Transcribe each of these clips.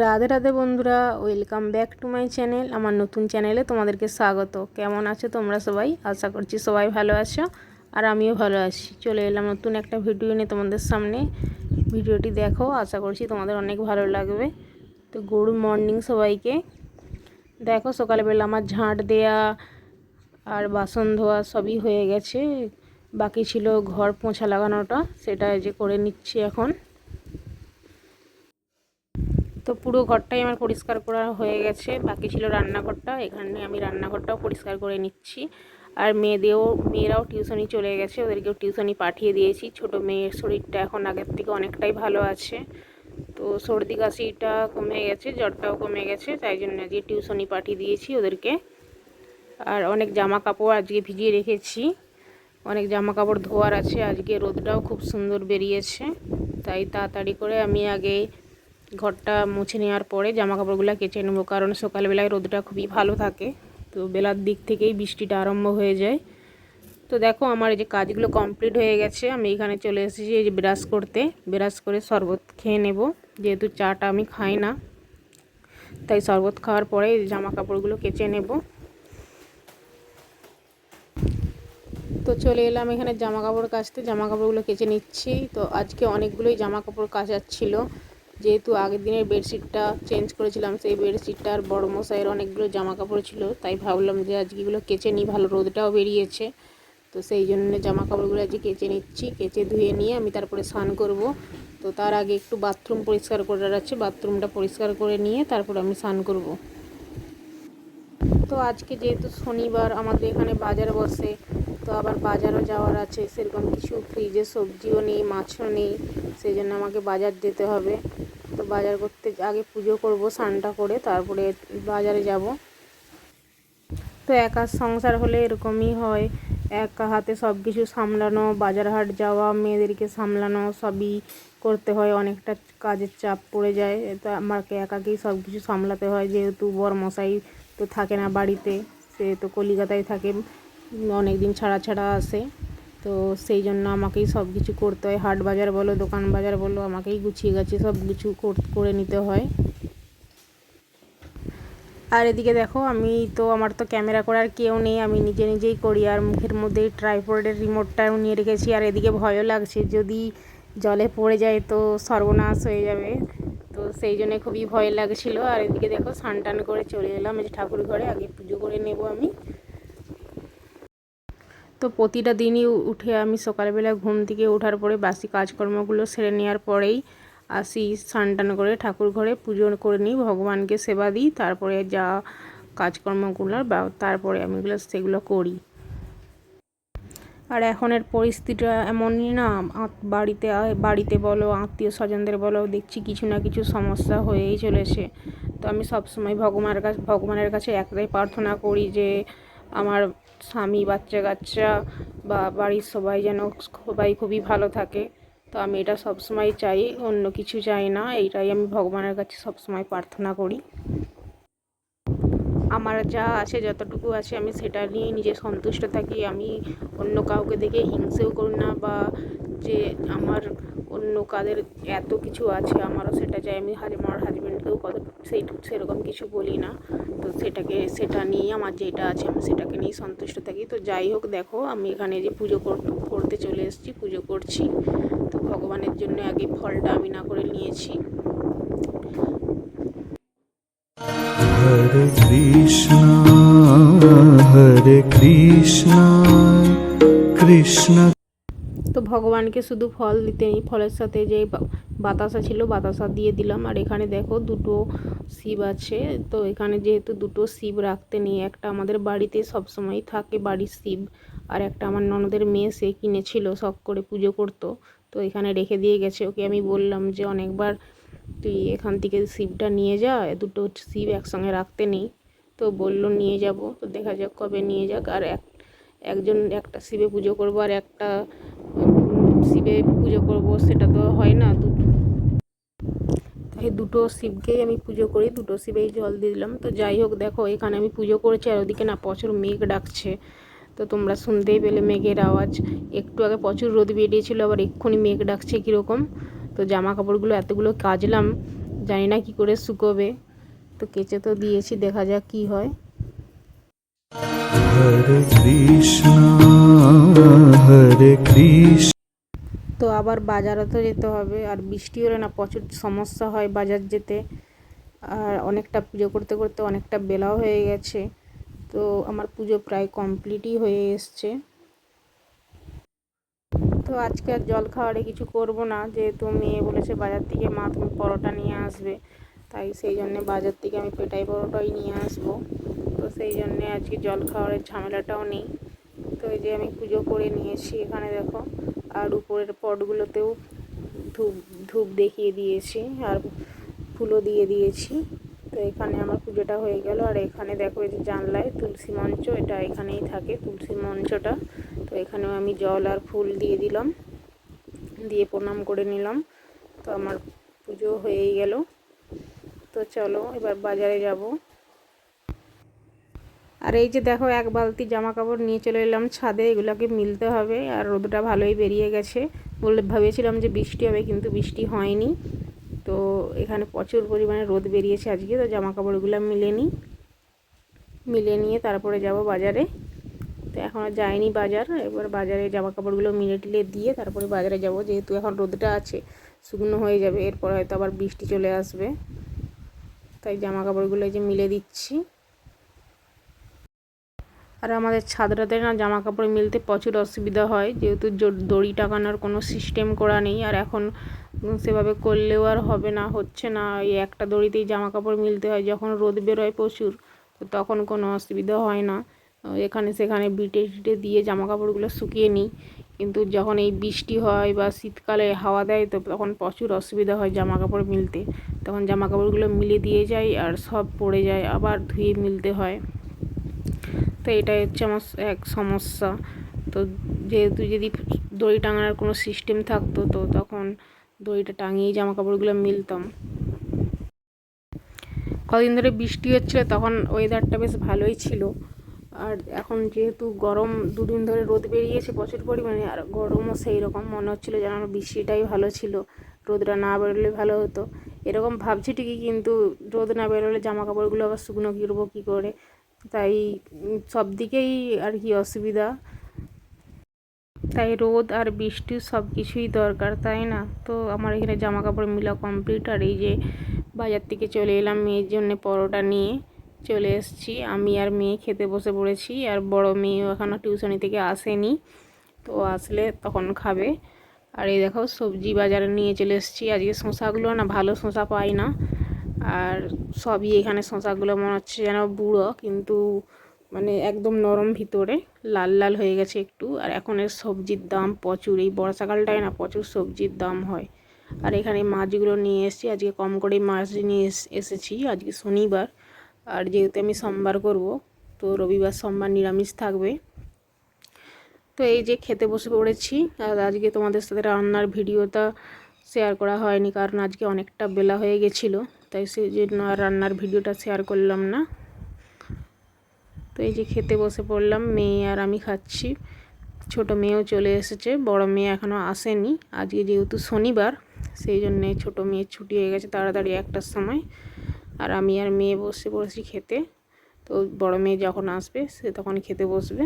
রাধে রাধে বন্ধুরা welcome back to my channel আমার নতুন চ্যানেলে তোমাদেরকে স্বাগত। কেমন আছো তোমরা সবাই? আশা করছি সবাই ভালো আছো, আর আমিও ভালো আছি। চলে এলাম নতুন একটা ভিডিও নিয়ে তোমাদের সামনে। ভিডিওটি দেখো, আশা করছি তোমাদের অনেক ভালো লাগবে। তো গুড মর্নিং সবাইকে। দেখো, সকালবেলা আমার ঝাঁট দেয়া আর বাসন ধোয়া সবই হয়ে গেছে। বাকি ছিল ঘর পোঁছা লাগানোটা, সেটা যে করে নিচ্ছি এখন। তো পুরো ঘরটাই আমার পরিষ্কার করা হয়ে গেছে। বাকি ছিল রান্নাঘরটা, এখানে আমি রান্নাঘরটাও পরিষ্কার করে নিচ্ছি। আর মেয়েদেরও, মেয়েরাও টিউশনি চলে গেছে, ওদেরকেও টিউশনি পাঠিয়ে দিয়েছি। ছোট মেয়ের শরীরটা এখন আগের থেকে অনেকটাই ভালো আছে। তো সর্দি কাশিটা কমে গেছে, জ্বরটাও কমে গেছে, তাই জন্য আজকে টিউশনি পাঠিয়ে দিয়েছি ওদেরকে। আর অনেক জামা কাপড় আজকে ভিজিয়ে রেখেছি। অনেক জামা কাপড় ধোয়ার আছে, আজকে রোদটাও খুব সুন্দর বেরিয়েছে। তাই তাড়াতাড়ি করে আমি আগে ঘরটা মুছে নেওয়ার পরে জামা কাপড়গুলো কেচে নেব, কারণ সকালবেলায় রোদটা খুবই ভালো থাকে। তো বেলার দিক থেকেই বৃষ্টিটা আরম্ভ হয়ে যায়। তো দেখো আমার এই যে কাজগুলো কমপ্লিট হয়ে গেছে, আমি এখানে চলে এসেছি এই যে ব্রাশ করতে। ব্রাশ করে শরবত খেয়ে নেব, যেহেতু চাটা আমি খাই না। তাই শরবত খাওয়ার পরে জামা কাপড়গুলো কেচে নেব। তো চলে এলাম এখানে জামা কাপড় কাচতে জামা কাপড়গুলো কেচে নিচ্ছি। তো আজকে অনেকগুলোই জামা কাপড় কাচার ছিল। যেহেতু আগের দিনের বেডশিটটা চেঞ্জ করেছিলাম, সেই বেডশিটটা আর বড় মশাইয়ের অনেকগুলো জামা কাপড় ছিল, তাই ভাবলাম যে আজকেগুলো কেচে নিই, ভালো রোদটাও বেরিয়েছে। তো সেই জন্য জামা কাপড়গুলো আজকে কেচে নিচ্ছি, কেচে ধুয়ে নিয়ে আমি তারপরে স্নান করব। তো তার আগে একটু বাথরুম পরিষ্কার করার আছে বাথরুমটা পরিষ্কার করে নিয়ে তারপর আমি স্নান করব। তো আজকে যেহেতু শনিবার, আমাদের এখানে বাজার বসে, তো আবার বাজারও যাওয়ার আছে, সেরকম কিছু ফ্রিজে সবজিও নেই, মাছও নেই, সেই জন্য আমাকে বাজার যেতে হবে। তো বাজার করতে আগে পুজো করব, স্নানটা করে তারপরে বাজারে যাব। তো একা সংসার হলে এরকমই হয়। একা হাতে সব কিছু সামলানো, বাজার হাট যাওয়া, মেয়েদেরকে সামলানো, সবই করতে হয়। অনেকটা কাজের চাপ পড়ে যায়। তো আমাকে একাকেই সব কিছু সামলাতে হয়। যেহেতু বর মশাই তো থাকে না বাড়িতে, সে তো কলিকাতায় থাকে। অনেক দিন ছাড়া ছাড়া আসে। তো সেই জন্য আমাকেই সব কিছু করতে হয়। হাট বাজার বলো, দোকান বাজার বলো, আমাকেই গুছিয়ে গাছিয়ে সব কিছু করে নিতে হয়। আর এদিকে দেখো, আমি তো, আমার তো ক্যামেরা করার কেউ নেই, আমি নিজে নিজেই করি, আর মুখের মধ্যেই ট্রাইপোর্ডের রিমোটটাও নিয়ে রেখেছি, আর এদিকে ভয়ও লাগছে, যদি জলে পড়ে যায় তো সর্বনাশ হয়ে যাবে। তো সেই জন্যে খুবই ভয় লাগছিল, আর এদিকে দেখো টান করে চলে এলাম ঠাকুর ঘরে, আগে পুজো করে নেব আমি। তো প্রতিটা দিনই উঠে আমি সকালবেলা ঘুম থেকে ওঠার পরে বাসি কাজকর্মগুলো সেরে নেওয়ার পরেই আসি স্নান করে ঠাকুর ঘরে পুজো করে নিই, ভগবানকে সেবা দিই, তারপরে যা কাজকর্মগুলো বা তারপরে আমি এগুলো সেগুলো করি। আর এখনের পরিস্থিতিটা এমনই না বাড়িতে বাড়িতে বলো আত্মীয় স্বজনদের বলো, দেখছি কিছু না কিছু সমস্যা হয়েই চলেছে। তো আমি সবসময় ভগবানের কাছে ভগবানের কাছে একটাই প্রার্থনা করি যে আমার স্বামী, বাচ্চা কাচ্চা বা বাড়ির সবাই যেন সবাই খুবই ভালো থাকে। তো আমি এটা সবসময় চাই, অন্য কিছু চাই না। এইটাই আমি ভগবানের কাছে সবসময় প্রার্থনা করি। আমার যা আছে, যতটুকু আছে, আমি সেটা নিয়ে নিজে সন্তুষ্ট থাকি। আমি অন্য কাউকে দেখে হিংসেও করি না বা যে আমার অন্য কাদের এত কিছু আছে, আমারও সেটা চাই। আমি আমার হাজব্যান্ডকেও কত সেই সেরকম কিছু বলি না। তো সেটাকে, সেটা নিয়ে আমার যেটা আছে, আমি সেটাকে নিয়েই সন্তুষ্ট থাকি। তো যাই হোক, দেখো, আমি এখানে যে পুজো করতে চলে এসেছি, পুজো করছি। তো ভগবানের জন্য আগে ফলটা আমি না করে নিয়েছি। হরে কৃষ্ণ হরে কৃষ্ণ কৃষ্ণ তো ভগবানকে শুধু ফল দিতে নেই, ফলের সাথে যে বাতাসা ছিল বাতাসা দিয়ে দিলাম। আর এখানে দেখো দুটো শিব আছে। তো এখানে যেহেতু দুটো শিব রাখতে নেই, একটা আমাদের বাড়িতে সবসময় থাকে বাড়ির শিব, আর একটা আমার ননদের মেয়ে সে কিনেছিল, শখ করে পুজো করতো। তো এখানে রেখে দিয়ে গেছে। ওকে আমি বললাম যে অনেকবার তুই এখান থেকে শিবটা নিয়ে যা, দুটো শিব একসঙ্গে রাখতে নেই। তো বলল নিয়ে যাব। তো দেখা যাক কবে নিয়ে যাক। আর এক একজন একটা শিবে পুজো করব আর একটা শিবে পুজো করব, সেটা তো হয় না। দুটো তাই দুটো শিবকেই আমি পুজো করি, দুটো শিবেই জল দিলাম। তো যাই হোক, দেখো, এখানে আমি পুজো করেছি আর ওদিকে না প্রচুর মেঘ ডাকছে। তো তোমরা শুনতেই পেলে মেঘের আওয়াজ। একটু আগে প্রচুর রোদ বেরিয়েছিল, আবার এক্ষুনি মেঘ ডাকছে কীরকম। তো জামা কাপড়গুলো এতগুলো কাচলাম, জানি না কি করে শুকোবে। তো কেচে তো দিয়েছি, দেখা যাক কি হয়। Hare Krishna, Hare Krishna. তো আবার বাজারে তো যেতে হবে আর বৃষ্টি হলে না প্রচুর সমস্যা হয় বাজার যেতে। আর অনেকটা পুজো করতে করতে অনেকটা বেলাও হয়ে গেছে তো আমার পুজো প্রায় কমপ্লিটই হয়ে এসছে। তো আজকে আর জল খাওয়ারে কিছু করব না যেহেতু মেয়ে বলেছে বাজার থেকে মা তুমি পরোটা নিয়ে আসবে। তাই সেই জন্যে বাজার থেকে আমি পেটাই পরোটাই নিয়ে আসব। তো সেই জন্যে আজকে জল খাওয়ারের ঝামেলাটাও নেই। তো এই যে আমি পুজো করে নিয়েছি এখানে দেখো, আর উপরের পটগুলোতেও ধূপ ধূপ দেখিয়ে দিয়েছি আর ফুলও দিয়ে দিয়েছি। তো এখানে আমার পুজোটা হয়ে গেল আর এখানে দেখো এই যে জানলায় তুলসী মঞ্চ, এটা এখানেই থাকে তুলসী মঞ্চটা। তো এখানেও আমি জল আর ফুল দিয়ে দিলাম, দিয়ে প্রণাম করে নিলাম। তো আমার পুজো হয়েই গেল। তো চলো, এবার বাজারে যাব। আর এই যে দেখো, এক বালতি জামা কাপড় নিয়ে চলে এলাম ছাদে, এগুলোকে মিলতে হবে। আর রোদটা ভালোই বেরিয়ে গেছে। বলে ভেবেছিলাম যে বৃষ্টি হবে, কিন্তু বৃষ্টি হয়নি। তো এখানে প্রচুর পরিমাণে রোদ বেরিয়েছে আজকে, তো জামা কাপড়গুলো মিলে নিই। মিলে নিয়ে তারপরে যাব বাজারে। তো এখনও যায়নি বাজার, এবার বাজারে জামা কাপড়গুলো মিলে টিলে দিয়ে তারপরে বাজারে যাব। যেহেতু এখন রোদটা আছে, শুকনো হয়ে যাবে, এরপর হয়তো আবার বৃষ্টি চলে আসবে। তাই জামা কাপড়গুলো যে মিলে দিচ্ছি। আর আমাদের ছাদটাতে না জামা কাপড় মিলতে প্রচুর অসুবিধা হয়, যেহেতু দড়ি টাকানোর কোনো সিস্টেম করা নেই, আর এখন সেভাবে করলেও আর হবে না, হচ্ছে না। এই একটা দড়িতেই জামা কাপড় মিলতে হয়, যখন রোদ বেরোয় প্রচুর, তো তখন কোনো অসুবিধা হয় না। এখানে সেখানে বিটে টিটে দিয়ে জামা কাপড়গুলো শুকিয়ে নিই। কিন্তু যখন এই বৃষ্টি হয় বা শীতকালে হাওয়া দেয়, তো তখন প্রচুর অসুবিধা হয় জামা কাপড় মিলতে। তখন জামা কাপড়গুলো মিলে দিয়ে যায় আর সব পড়ে যায়, আবার ধুয়ে মিলতে হয়। তো এটাই হচ্ছে আমার এক সমস্যা। তো যেহেতু যদি দড়ি টাঙানোর কোনো সিস্টেম থাকতো, তো তখন দড়িটা টাঙিয়েই জামা কাপড়গুলো মিলতাম। কদিন ধরে বৃষ্টি হচ্ছিল, তখন ওয়েদারটা বেশ ভালোই ছিল। আর এখন যেহেতু গরম দুদিন ধরে রোদ বেরিয়েছে প্রচুর পরিমাণে, আর গরমও সেই রকম মনে হচ্ছিল যেন বৃষ্টিটাই ভালো ছিল, রোদটা না বেরোলে ভালো হতো। এরকম ভাবছি ঠিকই, কিন্তু রোদ না বেরোলে জামা কাপড়গুলো আবার শুকনো কিনবো কী করে? তাই সব দিকেই আর কি অসুবিধা। তাই রোদ আর বৃষ্টি সব কিছুই দরকার, তাই না? তো আমার এখানে জামা কাপড় মিলা কমপ্লিট আর এই যে বাজার থেকে চলে এলাম মেয়ের জন্য পরোটা নিয়ে। চলে এসেছি। আমি আর মেয়ে খেতে বসে পড়েছি আর বড় মেয়েও এখনও টিউশনি থেকে আসেনি। তো আসলে তখন খাবে। আর এই দেখো, সবজি বাজারে নিয়ে চলে এসেছি। আজকে শশাগুলো না ভালো শশা পাই না। আর সবই এখানে শশাগুলো মনে হচ্ছে যেন বুড়ো, কিন্তু মানে একদম নরম ভিতরে, লাল লাল হয়ে গেছে একটু। আর এখন এর সবজির দাম প্রচুর। এই বর্ষাকালটায় না প্রচুর সবজির দাম হয়। আর এখানে মাছগুলো নিয়ে এসেছি। আজকে কম করে মাছ নিয়ে এস- এসেছি। আজকে শনিবার। আর যেহেতু আমি সোমবার করব, তো রবিবার, সোমবার নিরামিষ থাকবে। তো এই যে খেতে বসে পড়েছি, আর আজকে তোমাদের সাথে রান্নার ভিডিওটা শেয়ার করা হয়নি, কারণ আজকে অনেকটা বেলা হয়ে গেছিল, তাই সেই জন্য আর রান্নার ভিডিওটা শেয়ার করলাম না। তো এই যে খেতে বসে পড়লাম, মেয়ে আর আমি খাচ্ছি। ছোট মেয়েও চলে এসেছে, বড় মেয়ে এখনও আসেনি। আজকে যেহেতু শনিবার, সেই জন্যে ছোট মেয়ের ছুটি হয়ে গেছে তাড়াতাড়ি একটার সময়। আর আমি আর মেয়ে বসে পড়েছি খেতে। তো বড় মেয়ে যখন আসবে, সে তখন খেতে বসবে।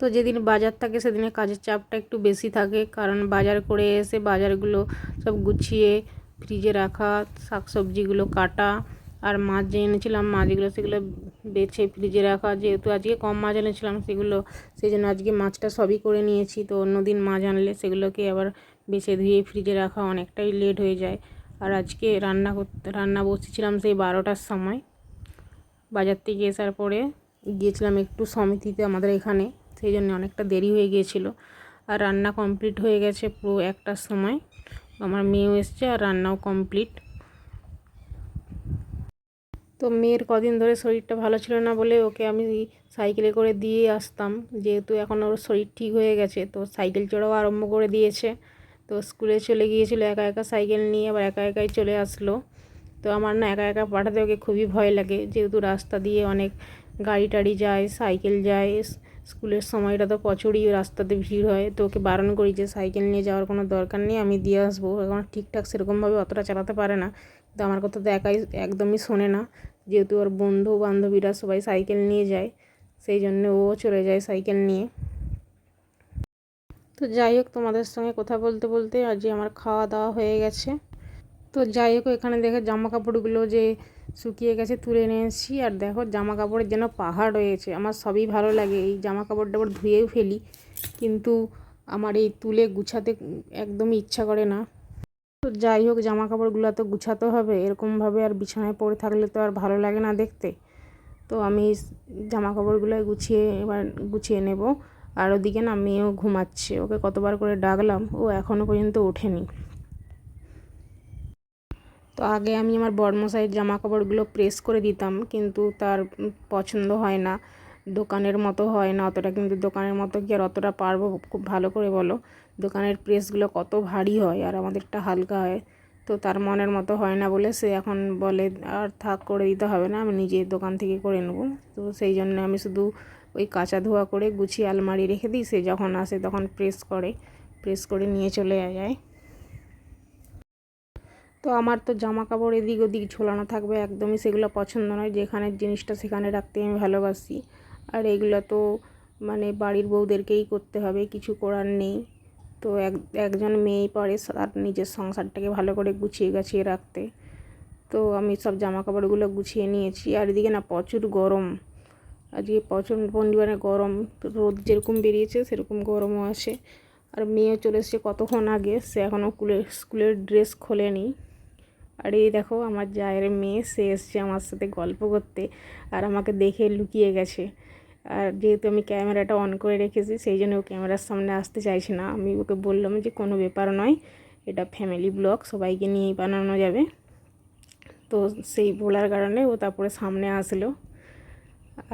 তো যেদিন বাজার থাকে সেদিনে কাজের চাপটা একটু বেশি থাকে। কারণ বাজার করে এসে বাজারগুলো সব গুছিয়ে, ফ্রিজে রাখা, শাকসবজিগুলো কাটা আর মাছ যে এনেছিলাম, মাছগুলো সেগুলো বেছে ফ্রিজে রাখা। যেহেতু আজকে কম মাছ এনেছিলাম সেগুলো সেই জন্য আজকে মাছটা সবই করে নিয়েছি। তো অন্য দিন মাছ আনলে সেগুলোকে আবার বেছে ধুয়ে ফ্রিজে রাখা অনেকটাই লেট হয়ে যায়। আর আজকে রান্না করতে, রান্না বসেছিলাম সেই বারোটার সময়। বাজার থেকে আসার পরে গিয়েছিলাম একটু সমিতিতে আমাদের এখানে, সেই জন্য অনেকটা দেরি হয়ে গিয়েছিল। আর রান্না কমপ্লিট হয়ে গেছে পুরো একটার সময়। আমার মেয়েও এসছে আর রান্নাও কমপ্লিট। তো মেয়ের কদিন ধরে শরীরটা ভালো ছিল না বলে ওকে আমি সাইকেলে করে দিয়ে আসতাম। যেহেতু এখন ওর শরীর ঠিক হয়ে গেছে, তো সাইকেল চড়াও আরম্ভ করে দিয়েছে। তো স্কুলে চলে গিয়েছিল, একা একা সাইকেল নিয়ে আবার একা একাই চলে আসলো। তো আমার না একা একা পাঠাতে ওকে খুবই ভয় লাগে। যেহেতু রাস্তা দিয়ে অনেক গাড়ি টাড়ি যায়, সাইকেল যায় স্কুলের সময়টা তো প্রচুরই রাস্তাতে ভিড় হয়। তো ওকে বারণ করি যে সাইকেল নিয়ে যাওয়ার কোনো দরকার নেই, আমি দিয়ে আসব। এখন ঠিকঠাক সেরকমভাবে অতটা চালাতে পারে না। তো আমার কথা তো একাই একদমই শোনে না। যেহেতু ওর বন্ধু বান্ধবীরা সবাই সাইকেল নিয়ে যায়, সেই জন্য ও চলে যায় সাইকেল নিয়ে। তো যাই হোক, তোমাদের সঙ্গে কথা বলতে বলতে আজ আমার খাওয়া দাওয়া হয়ে গেছে। তো যাই হোক, এখানে দেখে জামা কাপড়গুলো যে শুকিয়ে গেছে তুলে এনেছি আর দেখো জামা কাপড়ের যেন পাহাড় রয়েছে, আমার সবই ভালো লাগে। এই জামা কাপড় টাপড় ধুয়েও ফেলি, কিন্তু আমার এই তুলে গুছাতে একদমই ইচ্ছা করে না। তো যাই হোক জামা কাপড়গুলো তো গুছাতে হবে, এরকমভাবে আর বিছানায় পড়ে থাকলে তো আর ভালো লাগে না দেখতে। তো আমি জামা কাপড়গুলো গুছিয়ে, এবার গুছিয়ে নেব। আর ওদিকে না মেয়েও ঘুমাচ্ছে, ওকে কতবার করে ডাকলাম, ও এখনও পর্যন্ত ওঠেনি। তো আগে আমি আমার বড়মশাইয়ের জামা কাপড়গুলো প্রেস করে দিতাম, কিন্তু তার পছন্দ হয় না, দোকানের মতো হয় না, অতটা কিন্তু দোকানের মতো কি আর অতটা পারব খুব ভালো করে বলো? দোকানের প্রেসগুলো কত ভারী হয় আর আমাদেরটা হালকা হয়, তো তার মনের মতো হয় না বলে সে এখন বলে, আর থাক, করে দিতে হবে না, আমি নিজে দোকান থেকে করে নেব। তো সেই জন্য আমি শুধু ওই কাঁচা ধোয়া করে গুছিয়ে আলমারি রেখে দিই, সে যখন আসে তখন প্রেস করে প্রেস করে নিয়ে চলে যায়। তো আমার তো জামা কাপড় এদিক ওদিক ঝোলানো থাকবে একদমই সেগুলো পছন্দ নয় যেখানের জিনিসটা সেখানে রাখতে আমি ভালোবাসি। আর এগুলো তো মানে বাড়ির বউদেরকেই করতে হবে, কিছু করার নেই। তো এক, একজন মেয়েই পারে তার নিজের সংসারটাকে ভালো করে গুছিয়ে গাছিয়ে রাখতে। তো আমি সব জামা কাপড়গুলো গুছিয়ে নিয়েছি, আর এদিকে না প্রচুর গরম। আজকে প্রচণ্ড পরিমাণে গরম, রোদ যেরকম বেরিয়েছে সেরকম গরমও আছে। আর মেয়েও চলে এসেছে কতক্ষণ আগে, সে এখনও স্কুলের স্কুলের ড্রেস খোলেনি। আর এই দেখো আমার জায়ের মেয়ে, সে এসছে আমার সাথে গল্প করতে আর আমাকে দেখে লুকিয়ে গেছে। আর যেহেতু আমি ক্যামেরাটা অন করে রেখেছি, সেই জন্য ও ক্যামেরার সামনে আসতে চাইছে না। আমি ওকে বললাম যে, কোনো ব্যাপার নয়, এটা ফ্যামিলি ব্লগ সবাইকে নিয়েই বানানো যাবে। তো সেই বলার কারণে ও তারপরে সামনে আসলো।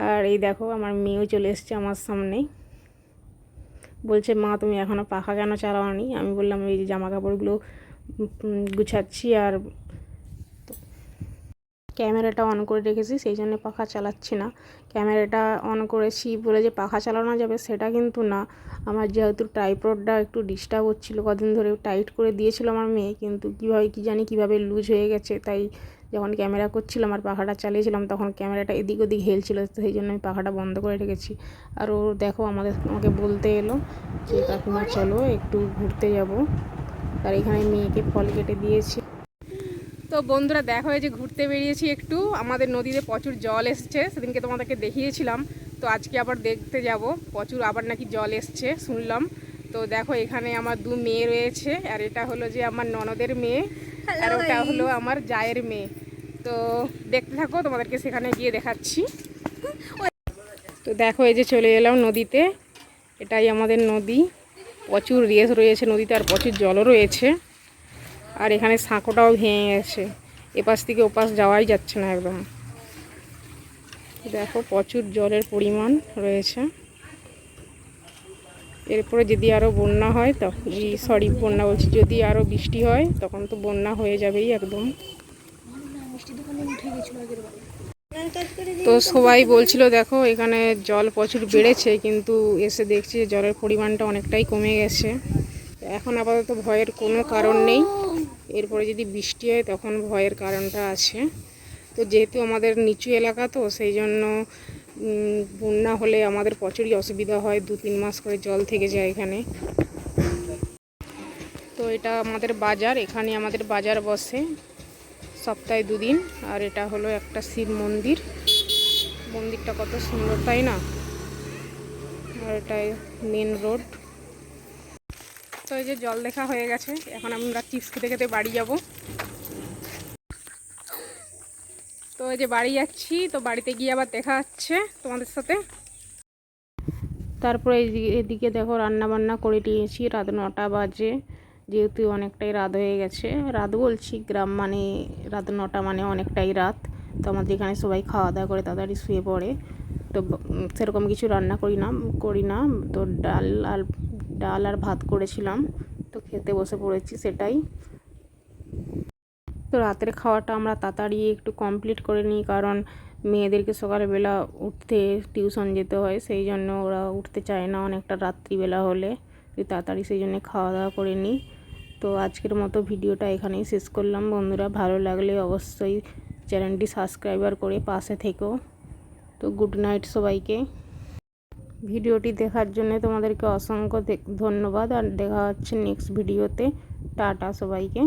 আর এই দেখো, আমার মেয়েও চলে এসছে আমার সামনেই বলছে, মা, তুমি এখনও পাখা কেন চালাওনি? আমি বললাম, এই যে জামা কাপড়গুলো গুছাচ্ছি আর ক্যামেরাটা অন করে রেখেছি, সেই জন্য পাখা চালাচ্ছি না। ক্যামেরাটা অন করেছি বলে যে পাখা চালানো যাবে, সেটা কিন্তু না। আমার যেহেতু টাইপরডটা একটু ডিস্টার্ব হচ্ছিল, কদিন ধরে টাইট করে দিয়েছিল আমার মেয়ে, কিন্তু কীভাবে, কী জানি কীভাবে লুজ হয়ে গেছে, তাই যখন ক্যামেরা করছিলাম আর পাখাটা চালিয়েছিলাম তখন ক্যামেরাটা এদিক ওদিক হেলছিল সেই জন্য আমি পাখাটা বন্ধ করে রেখেছি। আর ও দেখো আমাদের আমাকে বলতে এলো যে কাকিমা চলো একটু ঘুরতে যাব। আর এখানে মেয়েকে ফল কেটে দিয়েছি। তো বন্ধুরা দেখা হয়েছে ঘুরতে বেরিয়েছি একটু। আমাদের নদীতে প্রচুর জল এসছে সেদিনকে তোমাদেরকে দেখিয়েছিলাম। তো আজকে আবার দেখতে যাব প্রচুর আবার নাকি জল এসছে শুনলাম। তো দেখো এখানে আমার দু মেয়ে রয়েছে আর এটা হলো যে আমার ননদের মেয়ে আর ওটা হলো আমার জায়ের মেয়ে। তো দেখতে থাকো, তোমাদেরকে সেখানে গিয়ে দেখাচ্ছি। তো দেখো, এই যে চলে এলাম নদীতে। এটাই আমাদের নদী। প্রচুর রেস রয়েছে নদীতে, আর প্রচুর জলও রয়েছে। আর এখানে সাঁকোটাও ভেঙে গেছে। এপাশ থেকে ওপাশ যাওয়াই যাচ্ছে না একদম। দেখো, প্রচুর জলের পরিমাণ রয়েছে। এরপরে যদি আরও বন্যা হয়, তখন সরি বন্যা বলছি, যদি আরও বৃষ্টি হয়, তখন তো বন্যা হয়ে যাবেই একদম। তো সবাই বলছিল দেখো এখানে জল প্রচুর বেড়েছে কিন্তু এসে দেখছি যে জলের পরিমাণটা অনেকটাই কমে গেছে। এখন আপাতত ভয়ের কোনো কারণ নেই। এরপরে যদি বৃষ্টি হয় তখন ভয়ের কারণটা আছে। তো যেহেতু আমাদের নিচু এলাকা তো সেই জন্য বন্যা হলে আমাদের প্রচুরই অসুবিধা হয় দু তিন মাস করে জল থেকে যায় এখানে। তো এটা আমাদের বাজার এখানে আমাদের বাজার বসে। সপ্তাহে দুদিন, আর এটা হলো একটা শিব মন্দির। মন্দিরটা কত সুন্দর, তাই না? আর এটাই মেন রোড তো এই যে জল দেখা হয়ে গেছে, এখন আমরা চিপস খেতে খেতে বাড়ি যাব। তো এই যে বাড়ি যাচ্ছি, তো বাড়িতে গিয়ে আবার দেখা হচ্ছে তোমাদের সাথে। তারপরে এদিকে দেখো রান্না বান্না করে নিয়েছি, রাত নটা বাজে। যেহেতু অনেকটাই রাত হয়ে গেছে। রাত বলছি, গ্রাম মানে রাত নটা মানে অনেকটাই রাত। তো আমাদের এখানে সবাই খাওয়া দাওয়া করে তাড়াতাড়ি শুয়ে পড়ে। তো সেরকম কিছু রান্না করি না করি না। তো ডাল আর ডাল আর ভাত করেছিলাম। তো খেতে বসে পড়েছি সেটাই। তো রাতের খাওয়াটা আমরা তাড়াতাড়ি একটু কমপ্লিট করে নিই, কারণ মেয়েদেরকে সকালবেলা উঠতে টিউশন যেতে হয়, সেই জন্য ওরা উঠতে চায় না অনেকটা রাত্রিবেলা হলে। তাড়াতাড়ি সেই জন্য খাওয়া দাওয়া করে নিই। তো আজকের মতো ভিডিওটা এখানেই শেষ করলাম। বন্ধুরা, ভালো লাগলে অবশ্যই চ্যানেলটি সাবস্ক্রাইবার করে পাশে থেকো। তো গুড নাইট সবাইকে। ভিডিওটি দেখার জন্য তোমাদেরকে অসংখ্য ধন্যবাদ। আর দেখা হচ্ছে নেক্সট ভিডিওতে। টাটা সবাইকে।